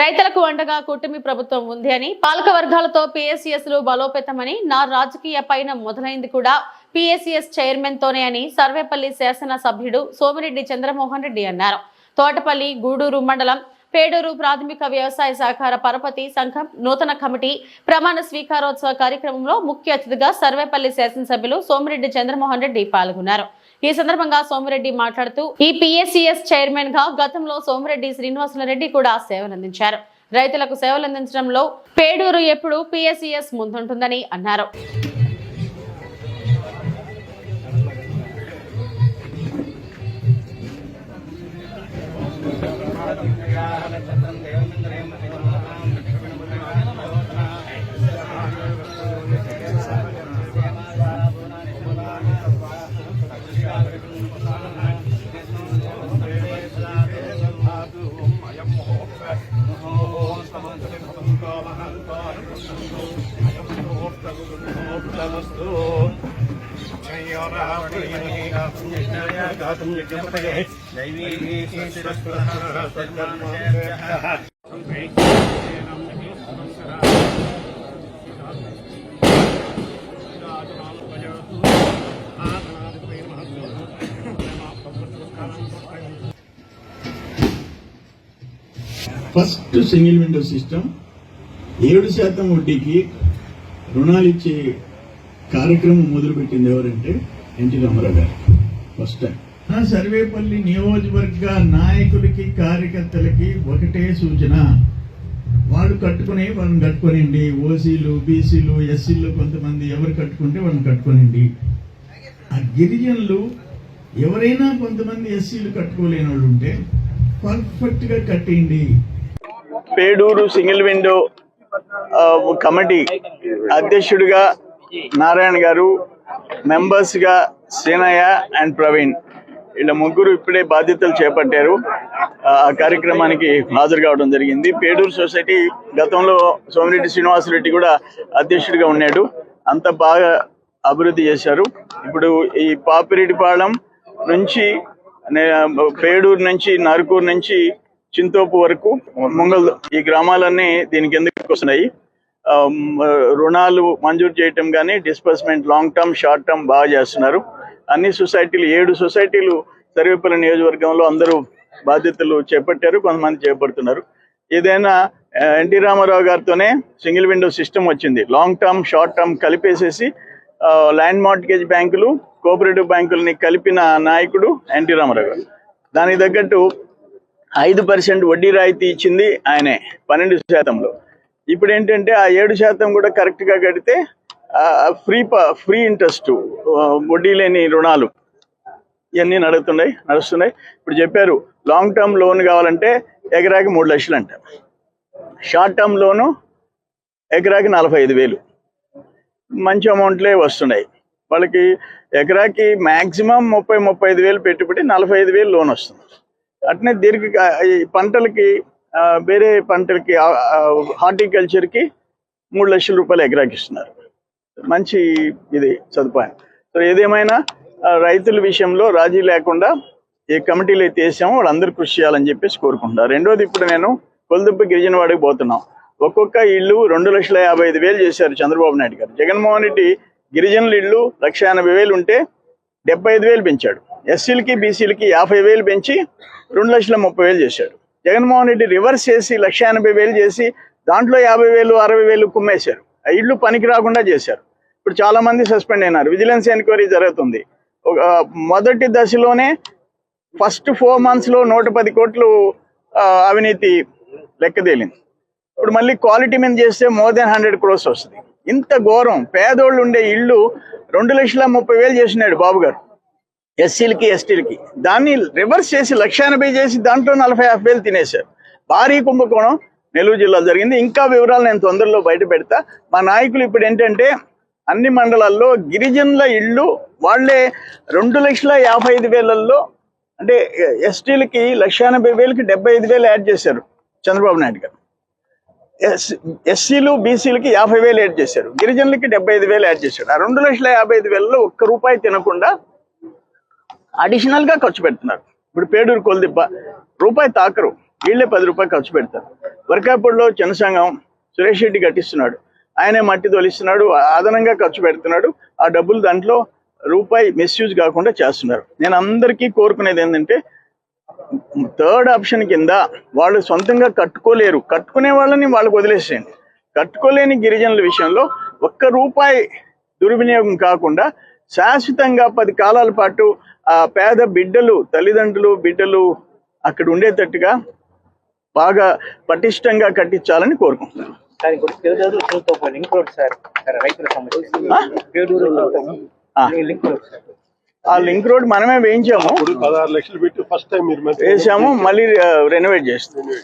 రైతులకు అండగా కూటమి ప్రభుత్వం ఉంది అని పాలక వర్గాలతో పిఎస్సిఎస్లు బలోపేతమని నా రాజకీయ పైన మొదలైంది కూడా పిఎస్సిఎస్ చైర్మన్ తోనే అని సర్వేపల్లి శాసన సభ్యుడు సోమిరెడ్డి చంద్రమోహన్ రెడ్డి అన్నారు. తోటపల్లి గూడూరు మండలం పేడూరు ప్రాథమిక వ్యవసాయ సహకార పరపతి సంఘం నూతన కమిటీ ప్రమాణ స్వీకారోత్సవ కార్యక్రమంలో ముఖ్య అతిథిగా సర్వేపల్లి శాసనసభ్యులు సోమిరెడ్డి చంద్రమోహన్ రెడ్డి పాల్గొన్నారు. ఈ సందర్భంగా సోమిరెడ్డి మాట్లాడుతూ ఈ పిఎస్సిఎస్ చైర్మన్గా గతంలో సోమిరెడ్డి శ్రీనివాసులరెడ్డి కూడా సేవలందించారు. రైతులకు సేవలు అందించడంలో పేడూరు ఎప్పుడు పిఎస్సిఎస్ ముందుంటుందని అన్నారు. ఫస్ట్ సింగిల్ విండో సిస్టమ్ ఏడు శాతం వడ్డీకి రుణాలు ఇచ్చే కార్యక్రమం మొదలుపెట్టింది ఎవరంటే ఎన్టీ రామారావు గారు. ఫస్ట్ టైం నా సర్వేపల్లి నియోజకవర్గ నాయకులకి కార్యకర్తలకి ఒకటే సూచన. వాళ్ళు కట్టుకునే వాళ్ళని కట్టుకోనండి. ఓసీలు బీసీలు ఎస్సీలు కొంతమంది ఎవరు కట్టుకుంటే వాళ్ళని కట్టుకోనండి. ఆ గిరిజనులు ఎవరైనా కొంతమంది ఎస్సీలు కట్టుకోలేని వాళ్ళు ఉంటే పర్ఫెక్ట్గా కట్టేయండి. పేడూరు సింగిల్ విండో కమిటీ అధ్యక్షుడిగా నారాయణ గారు మెంబర్స్గా శ్రీనయ్య అండ్ ప్రవీణ్. వీళ్ళ ముగ్గురు ఇప్పుడే బాధ్యతలు చేపట్టారు. ఆ కార్యక్రమానికి హాజరు కావడం జరిగింది. పేడూరు సొసైటీ గతంలో సోమిరెడ్డి శ్రీనివాసరెడ్డి కూడా అధ్యక్షుడిగా ఉన్నాడు. అంత బాగా అభివృద్ధి చేశారు. ఇప్పుడు ఈ పాపిరెడ్డిపాళెం నుంచి పేడూరు నుంచి నరుకూరు నుంచి చింతోపు వరకు ముంగల్ ఈ గ్రామాలన్నీ దీనికి ఎందుకు వస్తున్నాయి? ఆ, రుణాలు మంజూరు చేయటం కానీ disbursement long term short term బాగా చేస్తున్నారు. అన్ని సొసైటీలు ఏడు సొసైటీలు సర్వేపల్లి నియోజకవర్గంలో అందరూ బాధ్యతలు చేపట్టారు కొంతమంది చేపడుతున్నారు. ఏదైనా ఎన్టీ రామారావు గారితోనే సింగిల్ విండో సిస్టమ్ వచ్చింది. లాంగ్ టర్మ్ షార్ట్ టర్మ్ కలిపేసేసి ల్యాండ్ మార్టిగేజ్ బ్యాంకులు కోఆపరేటివ్ బ్యాంకులని కలిపిన నాయకుడు ఎన్టీ రామారావు గారు. దానికి తగ్గట్టు ఐదు పర్సెంట్ వడ్డీ రాయితీ ఇచ్చింది ఆయనే పన్నెండు శాతంలో. ఇప్పుడు ఏంటంటే ఆ ఏడు శాతం కూడా కరెక్ట్గా కడితే ఫ్రీ ఫ్రీ ఇంట్రెస్ట్ వడ్డీ లేని రుణాలు ఇవన్నీ నడుస్తున్నాయి నడుస్తున్నాయి. ఇప్పుడు చెప్పారు లాంగ్ టర్మ్ లోన్ కావాలంటే ఎకరాకి మూడు లక్షలు అంట. షార్ట్ టర్మ్ లోను ఎకరాకి నలభై ఐదు వేలు. మంచి అమౌంట్లే వస్తున్నాయి. వాళ్ళకి ఎకరాకి మ్యాక్సిమం ముప్పై ముప్పై ఐదు వేలు పెట్టుబడి నలభై ఐదు వేలు లోన్ వస్తుంది. అట్నే దీర్ఘ ఈ పంటలకి వేరే పంటలకి హార్టికల్చర్కి మూడు లక్షల రూపాయలు ఎకరాకిస్తున్నారు మంచి ఇది సదుపాయం. సో ఏదేమైనా రైతుల విషయంలో రాజీ లేకుండా ఏ కమిటీలు అయితే వేసామో వాళ్ళందరూ కృషి చేయాలని చెప్పేసి కోరుకుంటున్నారు. రెండోది ఇప్పుడు నేను కొలదుప్ప గిరిజనవాడికి పోతున్నాం. ఒక్కొక్క ఇల్లు రెండు లక్షల యాభై ఐదు వేలు చేశారు చంద్రబాబు నాయుడు గారు. జగన్మోహన్ రెడ్డి గిరిజనుల ఇల్లు లక్ష ఎనభై వేలు ఉంటే డెబ్బై ఐదు వేలు పెంచాడు. ఎస్సీలకి బీసీలకి యాభై వేలు పెంచి రెండు లక్షల ముప్పై వేలు చేశాడు. జగన్మోహన్ రెడ్డి రివర్స్ చేసి లక్ష ఎనభై వేలు చేసి దాంట్లో యాభై వేలు అరవై వేలు కుమ్మేశారు. ఆ ఇల్లు పనికి రాకుండా చేశారు. ఇప్పుడు చాలా మంది సస్పెండ్ అయినారు. విజిలెన్స్ ఎంక్వైరీ జరుగుతుంది. ఒక మొదటి దశలోనే ఫస్ట్ ఫోర్ మంత్స్లో నూట పది కోట్లు అవినీతి లెక్కదేలింది ఇప్పుడు మళ్ళీ క్వాలిటీ మీద చేస్తే మోర్ దెన్ హండ్రెడ్ క్రోర్స్ వస్తుంది. ఇంత ఘోరం. పేదోళ్ళు ఉండే ఇల్లు రెండు లక్షల ముప్పై వేలు చేసినాడు బాబు గారు ఎస్సీలకి ఎస్టీలకి. దాన్ని రివర్స్ చేసి లక్ష ఎనభై చేసి దాంట్లో నలభై యాభై వేలు తినేశారు. భారీ కుంభకోణం నెల్లూరు జిల్లాలో జరిగింది. ఇంకా వివరాలు నేను తొందరలో బయట పెడతా. మా నాయకులు ఇప్పుడు ఏంటంటే అన్ని మండలాల్లో గిరిజనుల ఇళ్ళు వాళ్ళే రెండు లక్షల యాభై ఐదు వేలల్లో అంటే ఎస్టీలకి లక్ష ఎనభై వేలకి డెబ్బై ఐదు వేలు యాడ్ చేశారు చంద్రబాబు నాయుడు గారు. ఎస్ ఎస్సీలు బీసీలకి యాభై వేలు యాడ్ చేశారు. గిరిజనులకి డెబ్బై ఐదు వేలు యాడ్ చేశారు. ఆ రెండు లక్షల యాభై ఐదు వేలలో ఒక్క రూపాయి తినకుండా అడిషనల్గా ఖర్చు పెడుతున్నారు. ఇప్పుడు పేడూరు కొలదిప్ప రూపాయి తాకరు. వీళ్ళే పది రూపాయలు ఖర్చు పెడతారు. వర్కాపూడిలో జనసంఘం సురేష్ రెడ్డి కట్టిస్తున్నాడు. ఆయనే మట్టి తొలిస్తున్నాడు. అదనంగా ఖర్చు పెడుతున్నాడు. ఆ డబ్బులు దాంట్లో రూపాయి మిస్యూజ్ కాకుండా చేస్తున్నారు. నేను అందరికీ కోరుకునేది ఏంటంటే థర్డ్ ఆప్షన్ కింద వాళ్ళు సొంతంగా కట్టుకోలేరు. కట్టుకునే వాళ్ళని వాళ్ళకి వదిలేసేయండి. కట్టుకోలేని గిరిజనుల విషయంలో ఒక్క రూపాయి దుర్వినియోగం కాకుండా శాశ్వతంగా పది కాలాల పాటు ఆ పేద బిడ్డలు తల్లిదండ్రులు బిడ్డలు అక్కడ ఉండేటట్టుగా బాగా పటిష్టంగా కట్టించాలని కోరుకుంటున్నాను. ఆ. Link road sir. ఆ లింక్ రోడ్ మనమే వేయించాము. ఇప్పుడు పదహారు లక్షలు పెట్టి ఫస్ట్ టైం మీరు మంత్రి వేసాము మళ్ళీ రెనోవేట్ చేస్తాం.